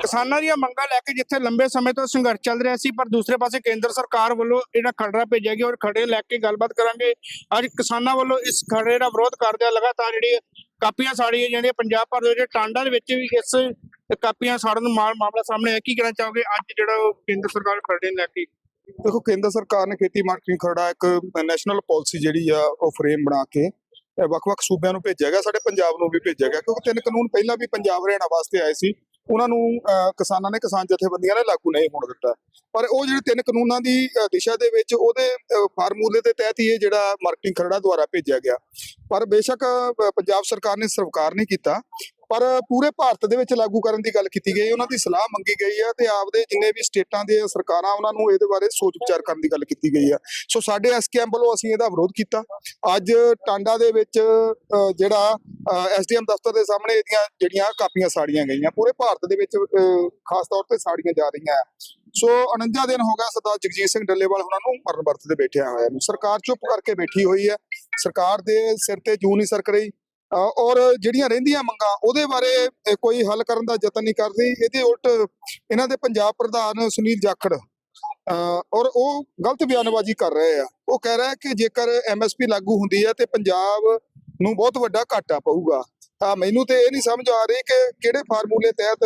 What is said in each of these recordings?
ਕਿਸਾਨਾਂ ਦੀਆਂ ਮੰਗਾਂ ਲੈ ਕੇ ਜਿੱਥੇ ਲੰਬੇ ਸਮੇਂ ਤੋਂ ਸੰਘਰਸ਼ ਚੱਲ ਰਿਹਾ ਸੀ, ਪਰ ਦੂਸਰੇ ਪਾਸੇ ਕੇਂਦਰ ਸਰਕਾਰ ਵੱਲੋਂ ਜਿਹੜਾ ਖਰੜਾ ਭੇਜਿਆ ਗਿਆ, ਔਰ ਖੜੇ ਲੈ ਕੇ ਗੱਲਬਾਤ ਕਰਾਂਗੇ। ਅੱਜ ਕਿਸਾਨਾਂ ਵੱਲੋਂ ਇਸ ਖਰੜੇ ਦਾ ਵਿਰੋਧ ਕਰਦਿਆਂ ਲਗਾਤਾਰ ਜਿਹੜੀ ਕਾਪੀਆਂ ਸਾੜੀਆਂ ਜਿਹੜੀਆਂ ਪੰਜਾਬ ਭਰ ਦੇ ਜਿਹੜੇ ਟਾਂਡਾਂ ਦੇ ਵਿੱਚ ਵੀ ਇਸ ਕਾਪੀਆਂ ਸਾੜਨ ਦਾ ਮਾਮਲਾ ਸਾਹਮਣੇ ਆਇਆ। ਕੀ ਕਹਿਣਾ ਚਾਹੋਗੇ? ਅੱਜ ਜਿਹੜਾ ਉਹ ਕੇਂਦਰ ਸਰਕਾਰ ਖਰੜੇ ਨੂੰ ਲੈ ਕੇ? ਦੇਖੋ, ਕੇਂਦਰ ਸਰਕਾਰ ਨੇ ਖੇਤੀ ਮਾਰਕੀਟਿੰਗ ਖਰੜਾ ਇੱਕ ਨੈਸ਼ਨਲ ਪਾਲਿਸੀ ਜਿਹੜੀ ਆ, ਉਹ ਫਰੇਮ ਬਣਾ ਕੇ ਵੱਖ-ਵੱਖ ਸੂਬਿਆਂ ਨੂੰ ਭੇਜਿਆ ਗਿਆ, ਸਾਡੇ ਪੰਜਾਬ ਨੂੰ ਵੀ ਭੇਜਿਆ ਗਿਆ, ਕਿਉਂਕਿ ਤਿੰਨ ਕਾਨੂੰਨ ਪਹਿਲਾਂ ਵੀ ਪੰਜਾਬ ਹਰਿਆਣਾ ਵਾਸਤੇ ਆਏ ਸੀ। ਉਹਨਾਂ ਨੂੰ ਅਹ, ਕਿਸਾਨਾਂ ਨੇ ਕਿਸਾਨ ਜਥੇਬੰਦੀਆਂ ਨੇ ਲਾਗੂ ਨਹੀਂ ਹੋਣ ਦਿੱਤਾ। ਪਰ ਉਹ ਜਿਹੜੇ ਤਿੰਨ ਕਾਨੂੰਨਾਂ ਦੀ ਦਿਸ਼ਾ ਦੇ ਵਿੱਚ ਉਹਦੇ ਫਾਰਮੂਲੇ ਦੇ ਤਹਿਤ ਹੀ ਇਹ ਜਿਹੜਾ ਮਾਰਕੀਟਿੰਗ ਖਰੜਾ ਦੁਆਰਾ ਭੇਜਿਆ ਗਿਆ। ਪਰ ਬੇਸ਼ੱਕ ਪੰਜਾਬ ਸਰਕਾਰ ਨੇ ਸਰਕਾਰ ਨਹੀਂ ਕੀਤਾ। ਪਰ ਪੂਰੇ ਭਾਰਤ ਦੇ ਵਿੱਚ ਲਾਗੂ ਕਰਨ ਦੀ ਗੱਲ ਕੀਤੀ ਗਈ ਉਹਨਾਂ ਦੀ ਸਲਾਹ ਮੰਗੀ ਗਈ ਹੈ ਤੇ ਆਪਦੇ ਜਿੰਨੇ ਵੀ ਸਟੇਟਾਂ ਦੇ ਸਰਕਾਰਾਂ ਉਹਨਾਂ ਨੂੰ ਇਹਦੇ ਬਾਰੇ ਸੋਚ ਵਿਚਾਰ ਕਰਨ ਦੀ ਗੱਲ ਕੀਤੀ ਗਈ ਹੈ। ਸੋ ਸਾਡੇ ਐਸਕੇਐਮ ਵੱਲੋਂ ਅਸੀਂ ਇਹਦਾ ਵਿਰੋਧ ਕੀਤਾ। ਅੱਜ ਟਾਂਡਾ ਦੇ ਵਿੱਚ ਅਹ, ਜਿਹੜਾ ਐਸਡੀਐਮ ਦਫ਼ਤਰ ਦੇ ਸਾਹਮਣੇ ਇਹਦੀਆਂ ਜਿਹੜੀਆਂ ਕਾਪੀਆਂ ਸਾੜੀਆਂ ਗਈਆਂ ਪੂਰੇ ਭਾਰਤ ਦੇ ਵਿੱਚ ਖਾਸ ਤੌਰ ਤੇ ਸਾੜੀਆਂ ਜਾ ਰਹੀਆਂ ਸੋ 49 ਦਿਨ ਹੋ ਗਿਆ ਸਰਦਾਰ ਜਗਜੀਤ ਸਿੰਘ ਡੱਲੇਵਾਲ ਉਹਨਾਂ ਨੂੰ ਮਰਨ ਵਰਤ ਤੇ ਬੈਠਿਆ ਹੋਇਆ ਨੂੰ ਸਰਕਾਰ ਚੁੱਪ ਕਰਕੇ ਬੈਠੀ ਹੋਈ ਹੈ। ਸਰਕਾਰ ਦੇ ਸਿਰ ਤੇ ਜੂ ਨਹੀਂ ਸਰਕ ਰਹੀ। ਔਰ ਜਿਹੜੀਆਂ ਰਹਿੰਦੀਆਂ ਮੰਗਾਂ, ਉਹਦੇ ਬਾਰੇ ਕੋਈ ਹੱਲ ਕਰਨ ਦਾ ਯਤਨ ਨਹੀਂ ਕਰ ਰਹੀ ਇਹਦੇ ਉਲਟ ਇਹਨਾਂ ਦੇ ਪੰਜਾਬ ਪ੍ਰਧਾਨ ਸੁਨੀਲ ਜਾਖੜ ਔਰ ਉਹ ਗਲਤ ਬਿਆਨਬਾਜ਼ੀ ਕਰ ਰਹੇ ਆ। ਉਹ ਕਹਿ ਰਿਹਾ ਕਿ ਜੇਕਰ ਐਮਐਸਪੀ ਲਾਗੂ ਹੁੰਦੀ ਹੈ ਤੇ ਪੰਜਾਬ ਨੂੰ ਬਹੁਤ ਵੱਡਾ ਘਾਟਾ ਪਊਗਾ। ਤਾਂ ਮੈਨੂੰ ਤੇ ਇਹ ਨਹੀਂ ਸਮਝ ਆ ਰਹੀ ਕਿ ਕਿਹੜੇ ਫਾਰਮੂਲੇ ਤਹਿਤ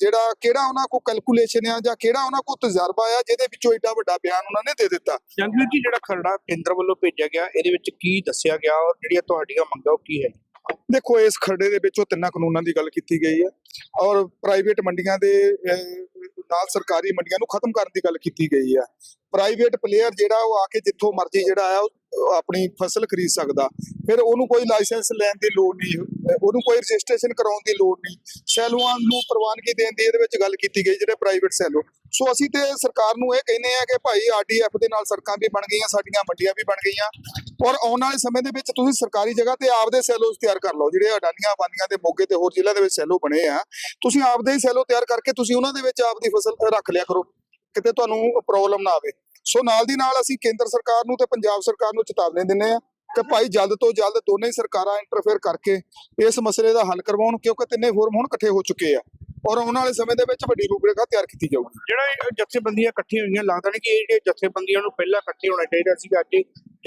ਜਿਹੜਾ ਕਿਹੜਾ ਉਹਨਾਂ ਕੋ ਕੈਲਕੂਲੇਸ਼ਨ ਆ ਜਾਂ ਕਿਹੜਾ ਉਹਨਾਂ ਕੋ ਤਜਰਬਾ ਆ ਜਿਹਦੇ ਵਿੱਚੋਂ ਏਡਾ ਵੱਡਾ ਬਿਆਨ ਉਹਨਾਂ ਨੇ ਦੇ ਦਿੱਤਾ। ਜੰਗਲ ਜੀ ਜਿਹੜਾ ਖਰੜਾ ਕੇਂਦਰ ਵੱਲੋਂ ਭੇਜਿਆ ਗਿਆ ਇਹਦੇ ਵਿੱਚ ਕੀ ਦੱਸਿਆ ਗਿਆ ਔਰ ਜਿਹੜੀਆਂ ਤੁਹਾਡੀਆਂ ਮੰਗਾਂ ਉਹ ਕੀ ਹੈ ਦੇਖੋ ਇਸ ਖਰੜੇ ਦੇ ਵਿੱਚ ਤਿੰਨਾਂ ਕਾਨੂੰਨਾਂ ਦੀ ਗੱਲ ਕੀਤੀ ਗਈ ਹੈ ਔਰ ਪ੍ਰਾਈਵੇਟ ਮੰਡੀਆਂ ਦੇ ਨਾਲ ਸਰਕਾਰੀ ਮੰਡੀਆਂ ਨੂੰ ਖਤਮ ਕਰਨ ਦੀ ਗੱਲ ਕੀਤੀ ਗਈ ਹੈ ਪ੍ਰਾਈਵੇਟ ਪਲੇਅਰ ਜਿਹੜਾ ਉਹ ਆ ਕੇ ਜਿੱਥੋਂ ਮਰਜ਼ੀ ਜਿਹੜਾ ਆ ਉਹ ਆਪਣੀ ਫਸਲ ਖਰੀਦ ਸਕਦਾ। ਫਿਰ ਉਹਨੂੰ ਕੋਈ ਲਾਇਸੈਂਸ ਲੈਣ ਦੀ ਲੋੜ ਨਹੀਂ ਉਹਨੂੰ ਕੋਈ ਰਜਿਸਟ੍ਰੇਸ਼ਨ ਕਰਾਉਣ ਦੀ ਲੋੜ ਨਹੀਂ। ਸੈਲੂਆਂ ਨੂੰ ਪ੍ਰਵਾਨਗੀ ਦੇਣ ਦੀ ਇਹਦੇ ਵਿੱਚ ਗੱਲ ਕੀਤੀ ਗਈ, ਜਿਹੜੇ ਪ੍ਰਾਈਵੇਟ ਸੈਲੋ ਸੋ ਅਸੀਂ ਤੇ ਸਰਕਾਰ ਨੂੰ ਇਹ ਕਹਿੰਦੇ ਆ ਕਿ ਭਾਈ ਆਰਡੀਐਫ ਦੇ ਨਾਲ ਸੜਕਾਂ ਵੀ ਬਣ ਗਈਆਂ, ਸਾਡੀਆਂ ਮੰਡੀਆਂ ਵੀ ਬਣ ਗਈਆਂ। ਔਰ ਆਉਣ ਵਾਲੇ ਸਮੇਂ ਦੇ ਵਿੱਚ ਤੁਸੀਂ ਸਰਕਾਰੀ ਜਗ੍ਹਾ ਤੇ ਆਪਦੇ ਸੈਲੋਸ ਤਿਆਰ ਕਰ ਲਓ। ਜਿਹੜੇ ਅਡਾਨੀਆਂ ਬਾਨੀਆਂ ਦੇ ਮੋਗੇ ਤੇ ਹੋਰ ਜ਼ਿਲ੍ਹਿਆਂ ਦੇ ਵਿੱਚ ਸੈਲੋ ਬਣੇ ਆ, ਤੁਸੀਂ ਆਪਦੇ ਹੀ ਸੈਲੋ ਤਿਆਰ ਕਰਕੇ ਤੁਸੀਂ ਉਹਨਾਂ ਦੇ ਵਿੱਚ ਆਪਦੀ ਫਸਲ ਰੱਖ ਲਿਆ ਕਰੋ। ਕਿਤੇ ਤੁਹਾਨੂੰ ਪ੍ਰੋਬਲਮ ਨਾ ਆਵੇ। ਸੋ ਨਾਲ ਦੀ ਨਾਲ ਅਸੀਂ ਕੇਂਦਰ ਸਰਕਾਰ ਨੂੰ ਤੇ ਪੰਜਾਬ ਸਰਕਾਰ ਨੂੰ ਚੇਤਾਵਨੀ ਦਿੰਦੇ ਆ ਕਿ ਭਾਈ ਜਲਦ ਤੋਂ ਜਲਦ ਦੋਨੇ ਹੀ ਸਰਕਾਰਾਂ ਇੰਟਰਫੇਅਰ ਕਰਕੇ ਇਸ ਮਸਲੇ ਦਾ ਹੱਲ ਕਰਵਾਉਣ, ਕਿਉਂਕਿ ਤਿੰਨੇ ਫੋਰਮ ਹੁਣ ਇਕੱਠੇ ਹੋ ਚੁੱਕੇ ਆ। ਔਰ ਆਉਣ ਵਾਲੇ ਸਮੇਂ ਦੇ ਵਿੱਚ ਵੱਡੀ ਰੂਪਰੇਖਾ ਤਿਆਰ ਕੀਤੀ ਜਾਊਗੀ। ਜਿਹੜਾ ਇਹ ਜਥੇਬੰਦੀਆਂ ਇਕੱਠੀਆਂ ਹੋਈਆਂ, ਲੱਗਦਾ ਨਹੀਂ ਕਿ ਇਹ ਜਿਹੜੀਆਂ ਜਥੇਬੰਦੀਆਂ ਨੂੰ ਪਹਿਲਾਂ ਇਕੱਠੇ ਹੋਣਾ ਚਾਹੀਦਾ ਸੀਗਾ, ਅੱਜ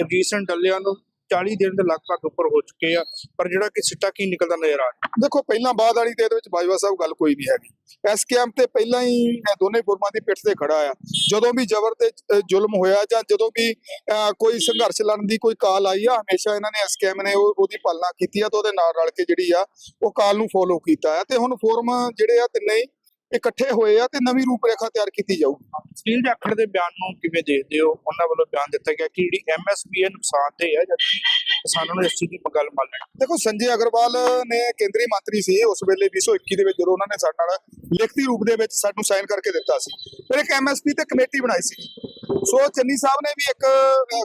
ਜਗਜੀਤ ਸਿੰਘ ਡੱਲਿਆਂ ਨੂੰ 40 ਦਿਨ ਦੇ ਲਗਭਗ ਉੱਪਰ ਹੋ ਚੁੱਕੇ ਆ ਪਰ ਜਿਹੜਾ ਕਿ ਸਿੱਟਾ ਕੀ ਨਿਕਲਦਾ ਨਜ਼ਰ ਆ ਰਿਹਾ। ਦੇਖੋ ਪਹਿਲਾਂ ਬਾਅਦ ਵਾਲੀ ਤੇ ਵਿੱਚ ਬਾਜਵਾ ਸਾਹਿਬ ਗੱਲ ਕੋਈ ਨਹੀਂ ਹੈਗੀ। ਐਸਕੇਐਮ ਤੇ ਪਹਿਲਾਂ ਹੀ ਦੋਨੇ ਫੋਰਮਾਂ ਦੀ ਪਿੱਠ ਤੇ ਖੜਾ ਆ। ਜਦੋਂ ਵੀ ਜ਼ਬਰ ਤੇ ਜ਼ੁਲਮ ਹੋਇਆ ਜਾਂ ਜਦੋਂ ਵੀ ਅਹ, ਕੋਈ ਸੰਘਰਸ਼ ਲੜਨ ਦੀ ਕੋਈ ਕਾਲ ਆਈ ਆ ਹਮੇਸ਼ਾ ਇਹਨਾਂ ਨੇ ਐਸਕੇਐਮ ਨੇ ਉਹਦੀ ਪਾਲਣਾ ਕੀਤੀ ਆ ਤੇ ਉਹਦੇ ਨਾਲ ਰਲ ਕੇ ਜਿਹੜੀ ਆ ਉਹ ਕਾਲ ਨੂੰ ਫੋਲੋ ਕੀਤਾ ਆ। ਤੇ ਹੁਣ ਫੋਰਮ ਜਿਹੜੇ ਆ ਤਿੰਨੇ ਹੀ ਇਕੱਠੇ ਹੋਏ ਆ ਤੇ ਨਵੀਂ ਰੂਪਰੇਖਾ ਤਿਆਰ ਕੀਤੀ ਜਾਊਗੀ ਸੁਨੀਲ ਜਾਖੜ ਦੇ ਬਿਆਨ ਨੂੰ ਕਿਵੇਂ ਦੇਖਦੇ ਹੋ? ਉਹਨਾਂ ਵੱਲੋਂ ਬਿਆਨ ਦਿੱਤਾ ਗਿਆ ਕਿ ਜਿਹੜੀ ਐਮਐਸਪੀ ਹੈ ਨੁਕਸਾਨਦੇਹ ਹੈ ਜਦਕਿ ਕਿਸਾਨਾਂ ਨੂੰ ਇਸ ਚੀਜ਼ ਦੀ ਗੱਲ ਮੰਨ ਲੈਣੀ ਦੇਖੋ ਸੰਜੇ ਅਗਰਵਾਲ ਨੇ ਕੇਂਦਰੀ ਮੰਤਰੀ ਸੀ ਉਸ ਵੇਲੇ 2021 ਦੇ ਵਿੱਚ ਜਦੋਂ ਉਹਨਾਂ ਨੇ ਸਾਡੇ ਨਾਲ ਲਿਖਤੀ ਰੂਪ ਦੇ ਵਿੱਚ ਸਾਨੂੰ ਸਾਈਨ ਕਰਕੇ ਦਿੱਤਾ ਸੀ। ਫਿਰ ਇੱਕ ਐਮਐਸਪੀ ਤੇ ਕਮੇਟੀ ਬਣਾਈ ਸੀ। ਸੋ ਚੰਨੀ ਸਾਹਿਬ ਨੇ ਵੀ ਇੱਕ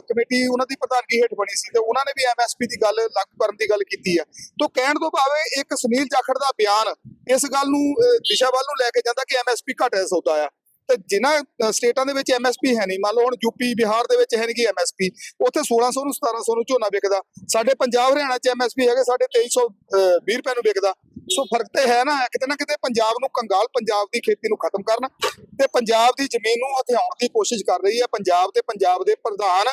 ਕਮੇਟੀ ਉਹਨਾਂ ਦੀ ਪ੍ਰਧਾਨਗੀ ਹੇਠ ਬਣੀ ਸੀ ਤੇ ਉਹਨਾਂ ਨੇ ਵੀ ਐਮਐਸਪੀ ਦੀ ਗੱਲ ਲਾਗੂ ਕਰਨ ਦੀ ਗੱਲ ਕੀਤੀ ਹੈ। ਤੋਂ ਕਹਿਣ ਤੋਂ ਭਾਵੇਂ ਇੱਕ ਸੁਨੀਲ ਜਾਖੜ ਦਾ ਬਿਆਨ ਇਸ ਗੱਲ ਨੂੰ ਦਿਸ਼ਾ ਵੱਲ ਨੂੰ ਲੈ ਕੇ ਜਾਂਦਾ ਕਿ ਐਮਐਸਪੀ ਘੱਟ ਹੈ ਸੌਦਾ ਆ। ਤੇ ਜਿਨ੍ਹਾਂ ਸਟੇਟਾਂ ਦੇ ਵਿੱਚ ਐਮਐਸਪੀ ਹੈ ਨਹੀਂ, ਮੰਨ ਲਓ ਹੁਣ ਯੂਪੀ ਬਿਹਾਰ ਦੇ ਵਿੱਚ ਹੈ ਨਹੀਂ ਐਮਐਸਪੀ ਉੱਥੇ 1600 ਨੂੰ 1700 ਨੂੰ ਝੋਨਾ ਵਿਕਦਾ। ਸਾਡੇ ਪੰਜਾਬ, ਹਰਿਆਣਾ ਚ ਐਮਐਸਪੀ ਹੈਗੇ, ਸਾਡੇ 2320 ਰੁਪਏ ਨੂੰ ਵਿਕਦਾ। ਸੋ ਫ਼ਰਕ ਤੇ ਹੈ ਨਾ, ਕਿਤੇ ਨਾ ਕਿਤੇ ਪੰਜਾਬ ਨੂੰ, ਕੰਗਾਲ ਪੰਜਾਬ ਦੀ ਖੇਤੀ ਨੂੰ ਖਤਮ ਕਰਨ। ਤੇ ਪੰਜਾਬ ਦੀ ਜ਼ਮੀਨ ਨੂੰ ਹਥਿਆਉਣ ਦੀ ਕੋਸ਼ਿਸ਼ ਕਰ ਰਹੀ ਹੈ। ਪੰਜਾਬ ਤੇ ਪੰਜਾਬ ਦੇ ਪ੍ਰਧਾਨ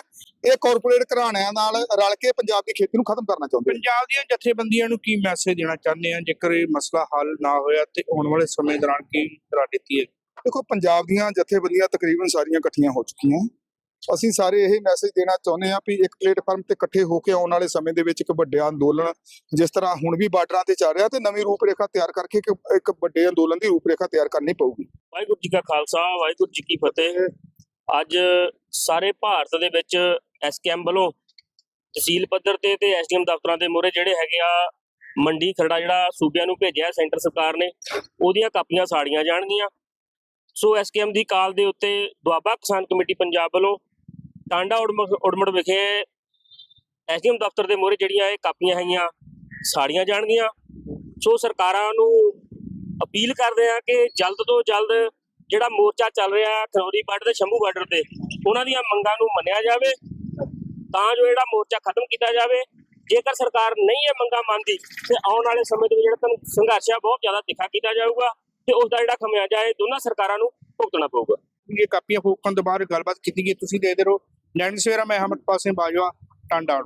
ਇਹ ਕਾਰਪੋਰੇਟ ਘਰਾਣਿਆਂ ਨਾਲ ਰਲ ਕੇ ਪੰਜਾਬ ਦੀ ਖੇਤੀ ਨੂੰ ਖਤਮ ਕਰਨਾ ਚਾਹੁੰਦੇ। ਪੰਜਾਬ ਦੀਆਂ ਜਥੇਬੰਦੀਆਂ ਨੂੰ ਕੀ ਮੈਸੇਜ ਦੇਣਾ ਚਾਹੁੰਦੇ ਆ? ਜੇਕਰ ਇਹ ਮਸਲਾ ਹੱਲ ਨਾ ਹੋਇਆ ਤੇ ਆਉਣ ਵਾਲੇ ਸਮੇਂ ਦੌਰਾਨ ਕੀ ਰਣਨੀਤੀ ਹੈ? ਦੇਖੋ ਪੰਜਾਬ ਦੀਆਂ ਜਥੇਬੰਦੀਆਂ ਤਕਰੀਬਨ ਸਾਰੀਆਂ ਇਕੱਠੀਆਂ ਹੋ ਚੁੱਕੀਆਂ। ਅਸੀਂ ਸਾਰੇ ਇਹ ਮੈਸੇਜ ਦੇਣਾ ਚਾਹੁੰਦੇ ਹਾਂ ਵੀ ਇੱਕ ਪਲੇਟਫਾਰਮ ਤੇ ਇਕੱਠੇ ਹੋ ਕੇ ਆਉਣ ਵਾਲੇ ਸਮੇਂ ਦੇ ਵਿੱਚ ਇੱਕ ਵੱਡੇ ਅੰਦੋਲਨ ਜਿਸ ਤਰ੍ਹਾਂ ਹੁਣ ਵੀ ਬਾਰਡਰਾਂ ਤੇ ਚੱਲ ਰਿਹਾ ਤੇ ਨਵੀਂ ਰੂਪਰੇਖਾ ਤਿਆਰ ਕਰਕੇ ਇੱਕ ਇੱਕ ਵੱਡੇ ਅੰਦੋਲਨ ਦੀ ਰੂਪਰੇਖਾ ਤਿਆਰ ਕਰਨੀ ਪਊਗੀ। ਵਾਹਿਗੁਰੂ ਜੀ ਕਾ ਖਾਲਸਾ, ਵਾਹਿਗੁਰੂ ਜੀ ਕੀ ਫਤਿਹ। ਅੱਜ ਸਾਰੇ ਭਾਰਤ ਦੇ ਵਿੱਚ ਐਸਕੇਐਮ ਵੱਲੋਂ ਤਹਿਸੀਲ ਪੱਧਰ ਤੇ ਤੇ ਐਸਡੀਐਮ ਦਫ਼ਤਰਾਂ ਦੇ ਮੂਹਰੇ ਜਿਹੜੇ ਹੈਗੇ ਆ ਮੰਡੀ ਖਰੜਾ ਜਿਹੜਾ ਸੂਬਿਆਂ ਨੂੰ ਭੇਜਿਆ ਸੈਂਟਰ ਸਰਕਾਰ ਨੇ, ਉਹਦੀਆਂ ਕਾਪੀਆਂ ਸਾੜੀਆਂ ਜਾਣਗੀਆਂ। ਸੋ ਐਸਕੇਐਮ ਦੀ ਕਾਲ ਦੇ ਉੱਤੇ ਦੁਆਬਾ ਕਿਸਾਨ ਕਮੇਟੀ ਪੰਜਾਬ ਵੱਲੋਂ ਟਾਂਡਾ ਉੜਮ- ਉੜਮੜ ਵਿਖੇ ਐਸਡੀਐਮ ਦਫ਼ਤਰ ਦੇ ਮੂਹਰੇ ਜਿਹੜੀਆਂ ਇਹ ਕਾਪੀਆਂ ਹੈਗੀਆਂ ਸਾੜੀਆਂ ਜਾਣਗੀਆਂ। ਸੋ ਸਰਕਾਰਾਂ ਨੂੰ ਅਪੀਲ ਕਰਦੇ ਆ ਕਿ ਜਲਦ ਤੋਂ ਜਲਦ ਜਿਹੜਾ ਮੋਰਚਾ ਚੱਲ ਰਿਹਾ ਖਨੌਰੀ ਬਾਰਡਰ ਤੇ ਸ਼ੰਭੂ ਬਾਰਡਰ ਤੇ, ਉਹਨਾਂ ਦੀਆਂ ਮੰਗਾਂ ਨੂੰ ਮੰਨਿਆ ਜਾਵੇ, ਤਾਂ ਜੋ ਜਿਹੜਾ ਮੋਰਚਾ ਖਤਮ ਕੀਤਾ ਜਾਵੇ। ਜੇਕਰ ਸਰਕਾਰ ਨਹੀਂ ਇਹ ਮੰਗਾਂ ਮੰਨਦੀ, ਤੇ ਆਉਣ ਵਾਲੇ ਸਮੇਂ ਦੇ ਵਿੱਚ ਜਿਹੜਾ ਤੁਹਾਨੂੰ ਸੰਘਰਸ਼ ਆ ਬਹੁਤ ਜ਼ਿਆਦਾ ਤਿੱਖਾ ਕੀਤਾ ਜਾਊਗਾ ਤੇ ਉਸ ਦਾ ਜਿਹੜਾ ਖਮਿਆਜਾ ਇਹ ਦੋਨਾਂ ਸਰਕਾਰਾਂ ਨੂੰ ਭੁਗਤਣਾ ਪਊਗਾ। ਇਹ ਕਾਪੀਆਂ ਫੂਕਣ ਤੋਂ ਬਾਅਦ ਗੱਲਬਾਤ ਕੀਤੀ ਗਈ, ਤੁਸੀਂ ਦੇਖਦੇ ਰਹੋ। ਨੈਣ ਸਵੇਰਾ, ਮੈਂ ਅਹਿਮਦ ਪਾਸੇ ਬਾਜਵਾ, ਟਾਂਡਾ।